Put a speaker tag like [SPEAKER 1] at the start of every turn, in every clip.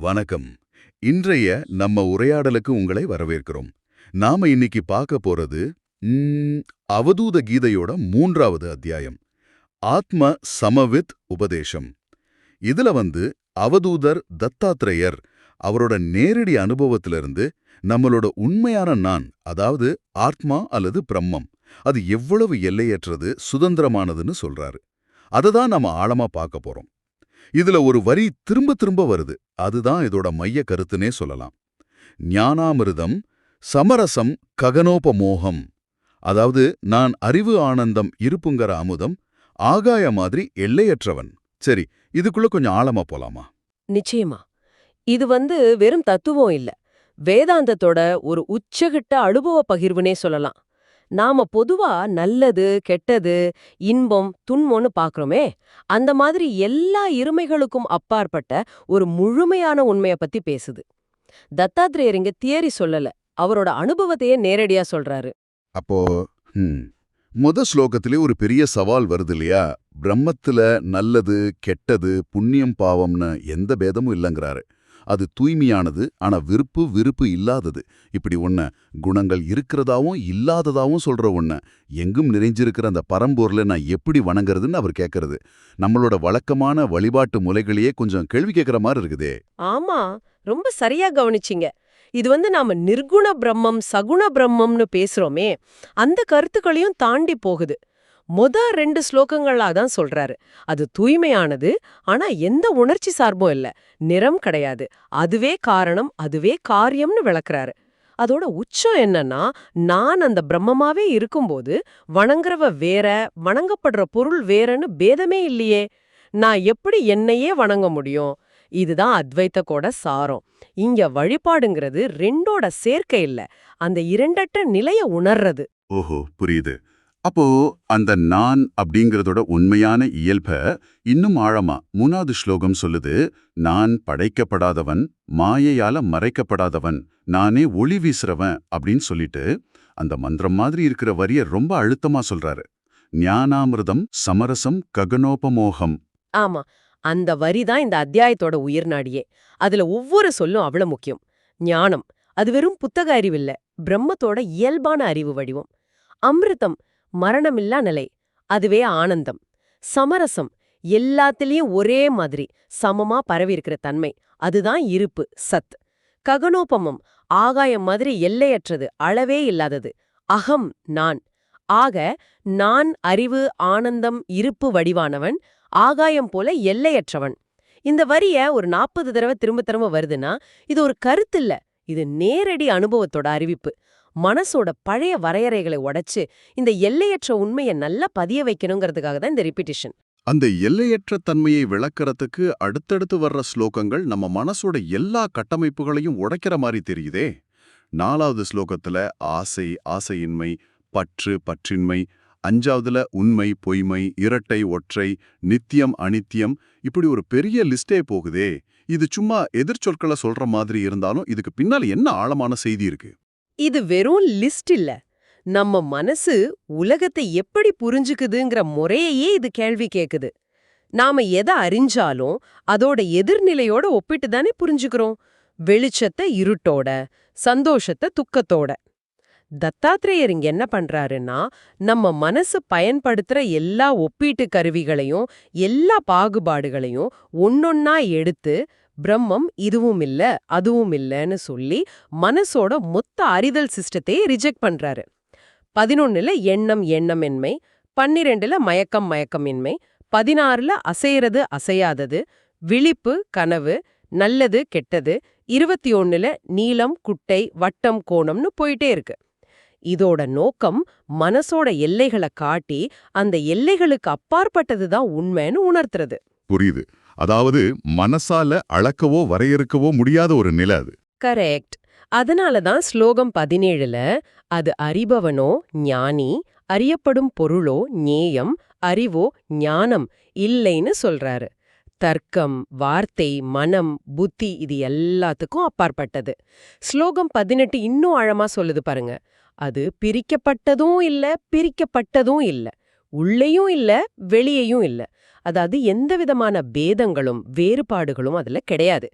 [SPEAKER 1] வணக்கம். இன்றைய நம்ம உரையாடலுக்கு உங்களை வரவேற்கிறோம். நாம இன்னைக்கு பார்க்க போறது அவதூத கீதையோட மூன்றாவது அத்தியாயம் ஆத்ம சமவித் உபதேசம். இதுல வந்து அவதூதர் தத்தாத்ரேயர் அவரோட நேரடி அனுபவத்திலிருந்து நம்மளோட உண்மையான நான் அதாவது ஆத்மா அல்லது பிரம்மம் அது எவ்வளவு எல்லையற்றது சுதந்திரமானதுன்னு சொல்றாரு. அததான் நம்ம ஆழமா பார்க்க போறோம். இதுல ஒரு வரி திரும்ப திரும்ப வருது. அதுதான் இதோட மைய கருத்துனே சொல்லலாம். ஞானாமிருதம் சமரசம் ககனோபமோகம். அதாவது நான் அறிவு ஆனந்தம் இருப்புங்கற அமுதம் ஆகாய மாதிரி எல்லையற்றவன். சரி இதுக்குள்ள கொஞ்சம் ஆழமா போலாமா?
[SPEAKER 2] நிச்சயமா. இது வந்து வெறும் தத்துவம் இல்ல. வேதாந்தத்தோட ஒரு உச்சகிட்ட அனுபவ பகிர்வுனே சொல்லலாம். நாம பொதுவா நல்லது கெட்டது இன்பம் துன்பம்னு பாக்குறோமே அந்த மாதிரி எல்லா இருமைகளுக்கும் அப்பாற்பட்ட ஒரு முழுமையான உண்மைய பத்தி பேசுது. தத்தாத்ரேயர் இங்க தியரி சொல்லல. அவரோட அனுபவத்தையே நேரடியா சொல்றாரு.
[SPEAKER 1] அப்போ முத ஸ்லோகத்திலே ஒரு பெரிய சவால் வருது இல்லையா? பிரம்மத்துல நல்லது கெட்டது புண்ணியம் பாவம்னு எந்த பேதமும் இல்லைங்கிறாரு. அது தூய்மையானது ஆனா விருப்பு விருப்பு இல்லாதது. இப்படி ஒன்று குணங்கள் இருக்கிறதாவும் இல்லாததாவும் சொல்ற ஒன்று எங்கும் நிறைஞ்சிருக்கிற அந்த பரம்பூரில் நான் எப்படி வணங்குறதுன்னு அவர் கேட்கறது நம்மளோட வழக்கமான வழிபாட்டு முறைகளையே கொஞ்சம் கேள்வி கேட்குற மாதிரி இருக்குதே.
[SPEAKER 2] ஆமா ரொம்ப சரியா கவனிச்சிங்க. இது வந்து நாம நிர்குண பிரம்மம் சகுண பிரம்மம்னு பேசுறோமே அந்த கருத்துக்களையும் தாண்டி போகுது. மொத ரெண்டு ஸ்லோகங்களா தான் சொல்றாரு. அது தூய்மையானது ஆனா எந்த உணர்ச்சி சார்பும் இல்ல. நிறம் கிடையாது. அதுவே காரணம் அதுவே காரியம்னு விளக்குறாரு. அதோட உச்சம் என்னன்னா நான் அந்த பிரம்மமாவே இருக்கும்போது வணங்குறவ வேற வணங்கப்படுற பொருள் வேறன்னு பேதமே இல்லையே. நான் எப்படி என்னையே வணங்க முடியும்? இதுதான் அத்வைத்தக்கோட சாரம். இங்க வழிபாடுங்கிறது ரெண்டோட சேர்க்கை இல்ல. அந்த இரண்டற்ற நிலைய உணர்றது.
[SPEAKER 1] ஓஹோ புரியுது. அப்போ அந்த நான் அப்படிங்கறதோட உண்மையான இயல்ப இன்னும் ஆழமா மூணாவது ஸ்லோகம் சொல்லுது நான் படைக்கப்படாதவன் மாயையால மறைக்கப்படாதவன் நானே ஒளி வீசுறவன் அப்படின்னு சொல்லிட்டு அந்த மந்திரம் மாதிரி இருக்கிற வரிய ரொம்ப அழுத்தமா சொல்றாரு. ஞானாமிர்தம் சமரசம் ககனோபமோகம்.
[SPEAKER 2] ஆமா அந்த வரி தான் இந்த அத்தியாயத்தோட உயிர்நாடியே அதுல ஒவ்வொரு சொல்லும் அவ்வளவு முக்கியம். ஞானம் அது வெறும் புத்தக அறிவில்ல பிரம்மத்தோட இயல்பான அறிவு வடிவம். அமிர்தம் மரணமில்லா நிலை. அதுவே ஆனந்தம். சமரசம். எல்லாத்துலயும் ஒரே மாதிரி சமமா பரவி இருக்கிற தன்மை. அதுதான் இருப்பு சத். ககனோபமம். ஆகாயம் மாதிரி எல்லையற்றது. அளவே இல்லாதது. அகம் நான். ஆக நான் அறிவு ஆனந்தம் இருப்பு வடிவானவன் ஆகாயம் போல எல்லையற்றவன். இந்த வரிய ஒரு நாற்பது தடவை திரும்ப திரும்ப வருதுன்னா இது ஒரு கருத்து இல்ல. இது நேரடி அனுபவத்தோட அறிவிப்பு. மனசோட பழைய வரையறைகளை உடைச்சு இந்த எல்லையற்ற உண்மையை நல்லா பதிய வைக்கணுங்கிறதுக்காக தான் இந்த ரிப்பிட்டிஷன்
[SPEAKER 3] அந்த எல்லையற்ற தன்மையை விளக்கறதுக்கு அடுத்தடுத்து வர்ற ஸ்லோகங்கள் நம்ம மனசோட எல்லா கட்டமைப்புகளையும் உடைக்கிற மாதிரி தெரியுதே. நாலாவது ஸ்லோகத்துல ஆசை ஆசையின்மை பற்று பற்றின்மை அஞ்சாவதுல உண்மை பொய்மை இரட்டை ஒற்றை நித்தியம் அனித்தியம் இப்படி ஒரு பெரிய லிஸ்டே போகுதே. இது சும்மா எதிர்ச்சொற்களை சொல்ற மாதிரி இருந்தாலும் இதுக்கு பின்னால என்ன ஆழமான செய்தி இருக்கு?
[SPEAKER 2] இது வெறும் லிஸ்ட் இல்ல. நம்ம மனசு உலகத்தை எப்படி புரிஞ்சுக்குதுங்கிற முறையையே இது கேள்வி கேக்குது. நாம எதை அறிஞ்சாலும் அதோட எதிர்நிலையோட ஒப்பிட்டு தானே புரிஞ்சுக்கிறோம். வெளிச்சத்தை இருட்டோட சந்தோஷத்தை துக்கத்தோட. தத்தாத்திரேயர் இங்க என்ன பண்றாருன்னா நம்ம மனசு பயன்படுத்துற எல்லா ஒப்பீட்டு கருவிகளையும் எல்லா பாகுபாடுகளையும் ஒன்னொன்னா எடுத்து பிரம்மம் இதுவும் இல்ல அதுவும் இல்லன்னு சொல்லி மனசோட மொத்த அறிதல் சிஸ்டத்தையே ரிஜெக்ட் பண்றாரு. பதினொன்னுல எண்ணம் எண்ணமின்மை பன்னிரெண்டுல மயக்கம் மயக்கமின்மை பதினாறுல அசையறது அசையாதது விழிப்பு கனவு நல்லது கெட்டது இருபத்தி ஒன்னுல நீளம் குட்டை வட்டம் கோணம்னு போயிட்டே இருக்கு. இதோட நோக்கம் மனசோட எல்லைகளை காட்டி அந்த எல்லைகளுக்கு அப்பாற்பட்டதுதான் உண்மைன்னு உணர்த்துறது.
[SPEAKER 3] புரியுது. அதாவது மனசால அளக்கவோ வரையறுக்கவோ முடியாத ஒரு நிலை அது.
[SPEAKER 2] கரெக்ட். அதனால தான் ஸ்லோகம் பதினேழுல அது அறிபவனோ ஞானி அறியப்படும் பொருளோ ஞேயம் அறிவோ ஞானம் இல்லைன்னு சொல்றாரு. தர்க்கம் வார்த்தை மனம் புத்தி இது எல்லாத்துக்கும் அப்பாற்பட்டது. ஸ்லோகம் பதினெட்டு இன்னும் ஆழமா சொல்லுது பாருங்க. அது பிரிக்கப்பட்டதும் இல்ல பிரிக்கப்பட்டதும் இல்ல. உள்ளேயும் இல்ல வெளியேயும் இல்ல. அதாவது எந்த விதமான பேதங்களும் வேறுபாடுகளும் அதுல கிடையாது.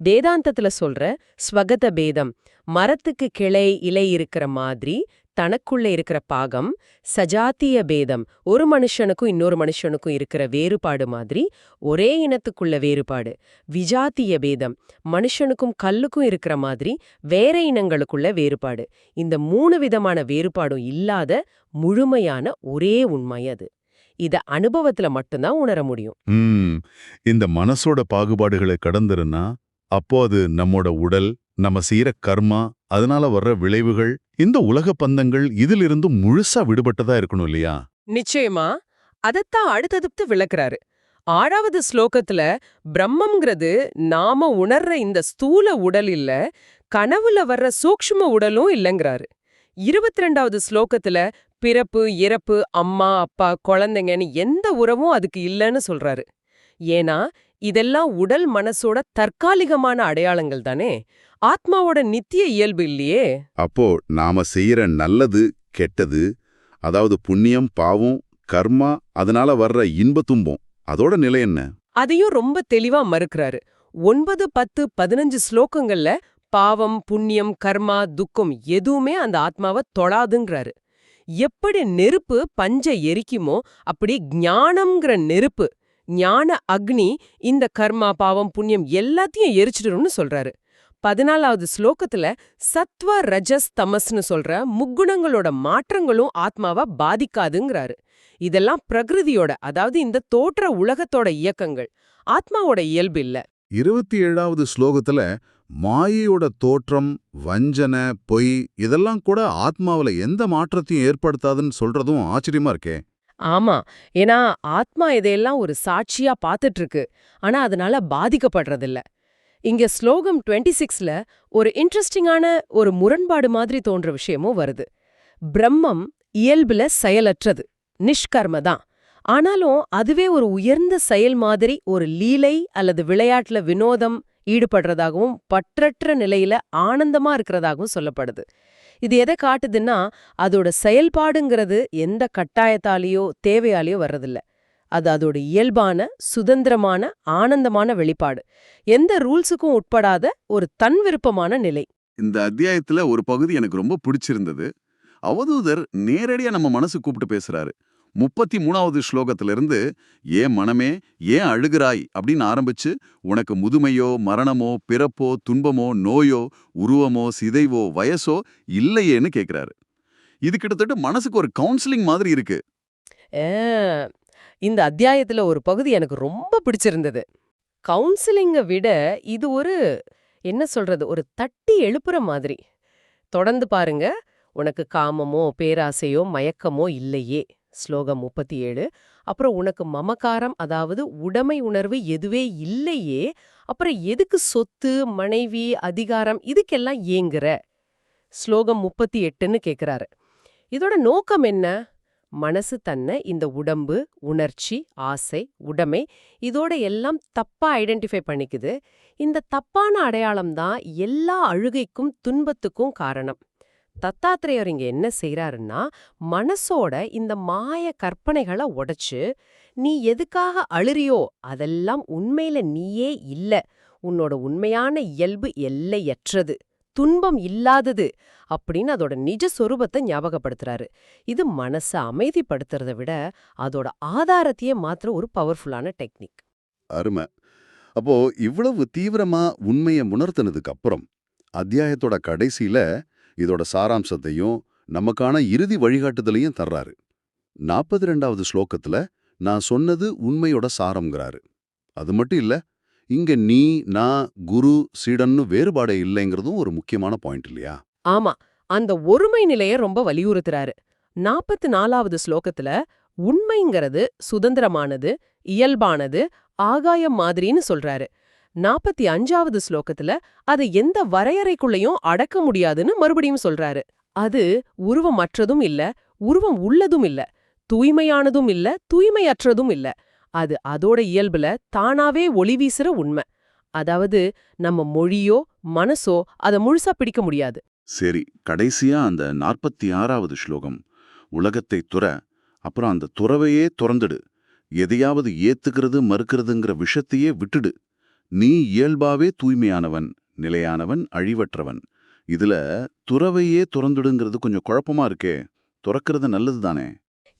[SPEAKER 2] வேதாந்தத்துல சொல்ற ஸ்வகத பேதம் மரத்துக்கு கிளை இலை இருக்கிற மாதிரி தனக்குள்ள இருக்கிற பாகம் சஜாத்திய பேதம் ஒரு மனுஷனுக்கும் இன்னொரு மனுஷனுக்கும் இருக்கிற வேறுபாடு மாதிரி ஒரே இனத்துக்குள்ள வேறுபாடு. விஜாத்திய பேதம் மனுஷனுக்கும் கல்லுக்கும் இருக்கிற மாதிரி வேற இனங்களுக்குள்ள வேறுபாடு. இந்த மூணு விதமான வேறுபாடும் இல்லாத முழுமையான ஒரே உண்மை அது. இத அனுபவத்துல மட்டும்தான் உணர முடியும்.
[SPEAKER 4] இந்த மனசோட பாகுபாடுகளை கடந்துருன்னா அப்போ அது நம்மோட உடல் நம்ம செய்யற கர்மா அதனால வர்ற விளைவுகள் இந்த உலக பந்தங்கள் இதிலிருந்து முழுசா விடுபட்டதா இருக்கணும் இல்லையா?
[SPEAKER 2] நிச்சயமா. அதத்தான் அடுத்தடுத்து விளக்குறாரு. ஆறாவது ஸ்லோகத்துல பிரம்மம்ங்கிறது நாம உணர்ற இந்த ஸ்தூல உடல் இல்ல கனவுல வர்ற சூக்ஷ்ம உடலும் இல்லைங்கிறாரு. இருபத்தி ரெண்டாவது ஸ்லோகத்துல பிறப்பு இறப்பு அம்மா அப்பா குழந்தைங்கன்னு எந்த உறவும் அதுக்கு இல்லைன்னு சொல்றாரு. ஏன்னா இதெல்லாம் உடல் மனசோட தற்காலிகமான அடையாளங்கள் தானே. ஆத்மாவோட நித்திய இயல்பு இல்லையே.
[SPEAKER 1] அப்போ நாம செய்யற நல்லது கெட்டது அதாவது புண்ணியம் பாவம் கர்மா அதனால வர்ற இன்ப துன்பம் அதோட நிலை என்ன?
[SPEAKER 2] அதையும் ரொம்ப தெளிவா மறுக்கிறாரு. ஒன்பது பத்து பதினஞ்சு ஸ்லோகங்கள்ல பாவம் புண்ணியம் கர்மா துக்கம் எதுவுமே அந்த ஆத்மாவை தொடாதுங்கிறாரு. எப்படி நெருப்பு பஞ்ச எரிக்குமோ அப்படி ஞானம்ங்கிற நெருப்பு ஞான அக்னி இந்த கர்மா பாவம் புண்ணியம் எல்லாத்தையும் எரிச்சிடும்னு சொல்றாரு. பதினாலாவது ஸ்லோகத்துல சத்வ ரஜஸ் தமஸ்னு சொல்ற முக்குணங்களோட மாற்றங்களும் ஆத்மாவை பாதிக்காதுங்கிறாரு. இதெல்லாம் பிரகிருதியோட அதாவது இந்த தோற்ற உலகத்தோட இயக்கங்கள் ஆத்மாவோட இயல்பு இல்ல.
[SPEAKER 1] இருபத்தி ஏழாவது ஸ்லோகத்துல மாயையோட தோற்றம் வஞ்சனை பொய் இதெல்லாம் கூட ஆத்மாவுல எந்த மாற்றத்தையும் ஏற்படுத்தாதுன்னு சொல்றதும் ஆச்சரியமா இருக்கே.
[SPEAKER 2] ஆமா. ஏன்னா ஆத்மா இதையெல்லாம் ஒரு சாட்சியா பார்த்துட்டு இருக்கு ஆனா அதனால பாதிக்கப்படுறதில்ல. இங்க ஸ்லோகம் 26 சிக்ஸ்ல ஒரு இன்ட்ரெஸ்டிங்கான ஒரு முரண்பாடு மாதிரி தோன்ற விஷயமும் வருது. பிரம்மம் இயல்புல செயலற்றது. நிஷ்கர்ம தான் ஆனாலும் அதுவே ஒரு உயர்ந்த செயல் மாதிரி ஒரு லீலை அல்லது விளையாட்டுல வினோதம் ஈடுபடுறதாகவும் பற்றற்ற நிலையில ஆனந்தமா இருக்கிறதாகவும் சொல்லப்படுது. இது எதை காட்டுதுன்னா அதோட செயல்பாடுங்கிறது எந்த கட்டாயத்தாலேயோ தேவையாலேயோ வர்றதில்ல. அது அதோட இயல்பான சுதந்திரமான ஆனந்தமான வெளிப்பாடு. எந்த ரூல்ஸுக்கும் உட்படாத ஒரு தன் விருப்பமான நிலை.
[SPEAKER 1] இந்த அத்தியாயத்துல ஒரு பகுதி எனக்கு ரொம்ப பிடிச்சிருந்தது. அவதூதர் நேரடியா நம்ம மனசு கூப்பிட்டு பேசுறாரு. முப்பத்தி மூணாவது ஸ்லோகத்திலிருந்து ஏன் மனமே ஏன் அழுகிறாய் அப்படின்னு ஆரம்பிச்சு உனக்கு முதுமையோ மரணமோ பிறப்போ துன்பமோ நோயோ உருவமோ சிதைவோ வயசோ இல்லையேன்னு கேக்குறாரு. இது கிட்டத்தட்ட மனசுக்கு ஒரு கவுன்சிலிங் மாதிரி இருக்கு.
[SPEAKER 2] ஏ, இந்த அத்தியாயத்துல ஒரு பகுதி எனக்கு ரொம்ப பிடிச்சிருந்தது. கவுன்சிலிங்கை விட இது ஒரு என்ன சொல்றது ஒரு தட்டி எழுப்புற மாதிரி. தொடர்ந்து பாருங்க உனக்கு காமமோ பேராசையோ மயக்கமோ இல்லையே. ஸ்லோகம் முப்பத்தி ஏழு. அப்புறம் உனக்கு மமகாரம் அதாவது உடைமை உணர்வு எதுவே இல்லையே அப்புறம் எதுக்கு சொத்து மனைவி அதிகாரம் இதுக்கெல்லாம் ஏங்குற? ஸ்லோகம் முப்பத்தி எட்டுன்னு கேக்குறாரு. இதோட நோக்கம் என்ன? மனசு தன்னை இந்த உடம்பு உணர்ச்சி ஆசை உடைமை இதோட எல்லாம் தப்பா ஐடென்டிஃபை பண்ணிக்குது. இந்த தப்பான அடையாளம் தான் எல்லா அழுகைக்கும் துன்பத்துக்கும் காரணம். தத்தாத்திரையர் இங்க என்ன செய்றாருன்னா மனசோட இந்த மாய கற்பனைகளை உடைச்சு நீ எதுக்காக அழுறியோ அதெல்லாம் உண்மையில நீயே இல்ல. உன்னோட உண்மையான இயல்பு எல்லையற்றது. துன்பம் இல்லாதது. அப்படின்னு அதோட நிஜ சொரூபத்தை ஞாபகப்படுத்துறாரு. இது மனசை அமைதிப்படுத்துறதை விட அதோட ஆதாரத்தையே மாத்திர ஒரு பவர்ஃபுல்லான டெக்னிக்
[SPEAKER 1] அருமை. அப்போ இவ்வளவு தீவிரமா உண்மையை உணர்த்தினதுக்கு அப்புறம் அத்தியாயத்தோட கடைசியில இதோட சாராம்சத்தையும் நமக்கான இறுதி வழிகாட்டுதலையும் தர்றாரு. நாற்பத்தி ரெண்டாவது ஸ்லோகத்துல நான் சொன்னது உண்மையோட சாரம்ங்கிறாரு. அது மட்டும் இல்ல இங்க நீ நான் குரு சீடன்னு வேறுபாடே இல்லைங்கிறதும் ஒரு முக்கியமான பாயிண்ட் இல்லையா?
[SPEAKER 2] ஆமா அந்த ஒருமை நிலைய ரொம்ப வலியுறுத்துறாரு. நாற்பத்தி நாலாவது ஸ்லோகத்துல உண்மைங்கிறது சுதந்திரமானது இயல்பானது ஆகாயம் மாதிரின்னு சொல்றாரு. நாற்பத்தி அஞ்சாவது ஸ்லோகத்துல அதை எந்த வரையறைக்குள்ளயும் அடக்க முடியாதுன்னு மறுபடியும் சொல்றாரு. அது உருவமற்றதும் இல்ல உருவம் உள்ளதும் இல்ல தூய்மையானதும் இல்ல தூய்மையற்றதும் இல்ல. அது அதோட இயல்புல தானாவே ஒளி வீசுற உண்மை. அதாவது நம்ம மொழியோ மனசோ அதை முழுசா பிடிக்க முடியாது.
[SPEAKER 1] சரி கடைசியா அந்த நாற்பத்தி ஆறாவது ஸ்லோகம் உலகத்தை துற அப்புறம் அந்த துறவையே துறந்துடு எதையாவது ஏத்துக்கிறது மறுக்கிறதுங்கிற விஷத்தையே விட்டுடு. நீ இயல்பாவே தூய்மையானவன் நிலையானவன் அழிவற்றவன். இதுல துறவையே துறந்துடுங்கிறது கொஞ்சம் குழப்பமா இருக்கே. துறக்கிறது நல்லது தானே?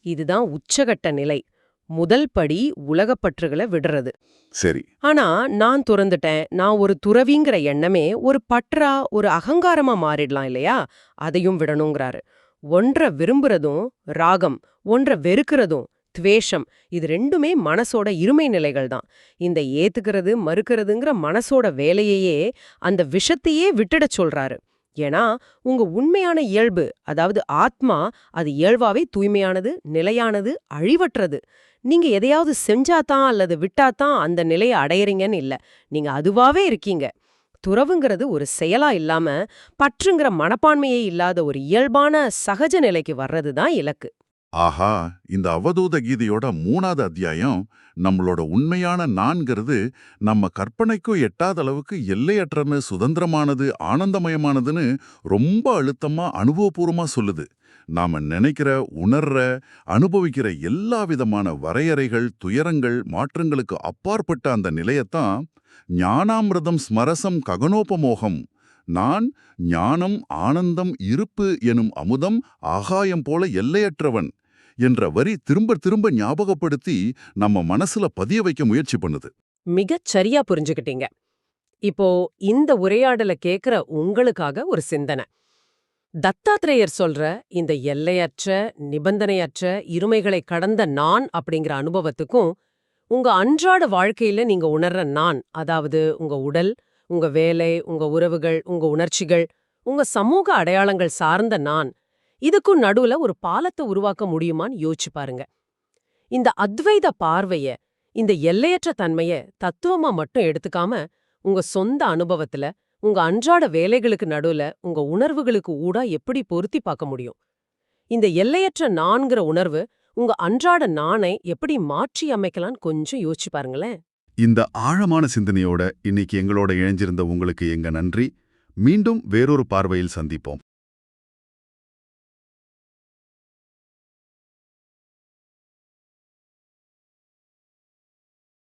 [SPEAKER 2] இதுதான் உச்சகட்ட நிலை. முதல் படி உலகப்பற்றுகளை விடுறது.
[SPEAKER 1] சரி.
[SPEAKER 2] ஆனா நான் துறந்துட்டேன் நான் ஒரு துறவிங்கிற எண்ணமே ஒரு பற்றா ஒரு அகங்காரமா மாறிடலாம் இல்லையா? அதையும் விடணுங்கிறாரு. ஒன்றை விரும்புறதும் ராகம். ஒன்றை வெறுக்கிறதும் துவேஷம். இது ரெண்டுமே மனசோட இருமை நிலைகள் தான். இந்த ஏத்துக்கிறது மறுக்கிறதுங்கிற மனசோட வேலையையே அந்த விஷத்தையே விட்டுடச் சொல்றாரு. ஏன்னா உங்க உண்மையான இயல்பு அதாவது ஆத்மா அது இயல்பாவே தூய்மையானது நிலையானது அழிவற்றது. நீங்க எதையாவது செஞ்சாதான் அல்லது விட்டாதான் அந்த நிலையை அடையறீங்கன்னு இல்ல. நீங்க அதுவாவே இருக்கீங்க. துறவுங்கிறது ஒரு செயலா இல்லாம பற்றுங்கிற மனப்பான்மையே இல்லாத ஒரு இயல்பான சகஜ நிலைக்கு வர்றது தான் இலக்கு.
[SPEAKER 1] ஆஹா இந்த அவதூத கீதையோட மூணாவது அத்தியாயம் நம்மளோட உண்மையான நான்கிறது நம்ம கற்பனைக்கும் எட்டாத அளவுக்கு எல்லையற்றன்னு சுதந்திரமானது ஆனந்தமயமானதுன்னு ரொம்ப அழுத்தமா அனுபவபூர்வமா சொல்லுது. நாம நினைக்கிற உணர்ற அனுபவிக்கிற எல்லா விதமான வரையறைகள் துயரங்கள் மாற்றங்களுக்கு அப்பாற்பட்ட அந்த நிலையத்தான் ஞானாமிரதம் ஸ்மரசம் ககனோபமோகம். நான் ஞானம் ஆனந்தம் இருப்பு எனும் அமுதம் ஆகாயம் போல எல்லையற்றவன். என்ற வரி திரும்ப திரும்ப ஞாபகப்படுத்தி நம்ம மனசுல பதிய வைக்க முயற்சி பண்ணுது.
[SPEAKER 2] மிகச் சரியா புரிஞ்சுக்கிட்டீங்க. இப்போ இந்த உரையாடல கேக்குற உங்களுக்காக ஒரு சிந்தனை. தத்தாத்ரேயர் சொல்ற இந்த எல்லையற்ற நிபந்தனையற்ற இருமைகளை கடந்த நான் அப்படிங்கிற அனுபவத்துக்கும் உங்க அன்றாட வாழ்க்கையில நீங்க உணர்ற நான் அதாவது உங்க உடல் உங்க வேலை உங்க உறவுகள் உங்க உணர்ச்சிகள் உங்க சமூக அடையாளங்கள் சார்ந்த நான் இதுக்கும் நடுவுல ஒரு பாலத்தை உருவாக்க முடியுமான்னு யோசிச்சு பாருங்க. இந்த அத்வைத பார்வைய இந்த எல்லையற்ற தன்மைய தத்துவமா மட்டும் எடுத்துக்காம உங்க சொந்த அனுபவத்துல உங்க அன்றாட வேலைகளுக்கு நடுவுல உங்க உணர்வுகளுக்கு ஊடா எப்படி பொருத்தி பார்க்க முடியும்? இந்த எல்லையற்ற நான்கிற உணர்வு உங்க அன்றாட நானை எப்படி மாற்றி அமைக்கலாம்னு கொஞ்சம் யோசிச்சு பாருங்களேன்.
[SPEAKER 4] இந்த ஆழமான சிந்தனையோட இன்னைக்கு எங்களோட இணைஞ்சிருந்த உங்களுக்கு எங்க நன்றி. மீண்டும் வேறொரு பார்வையில் சந்திப்போம்.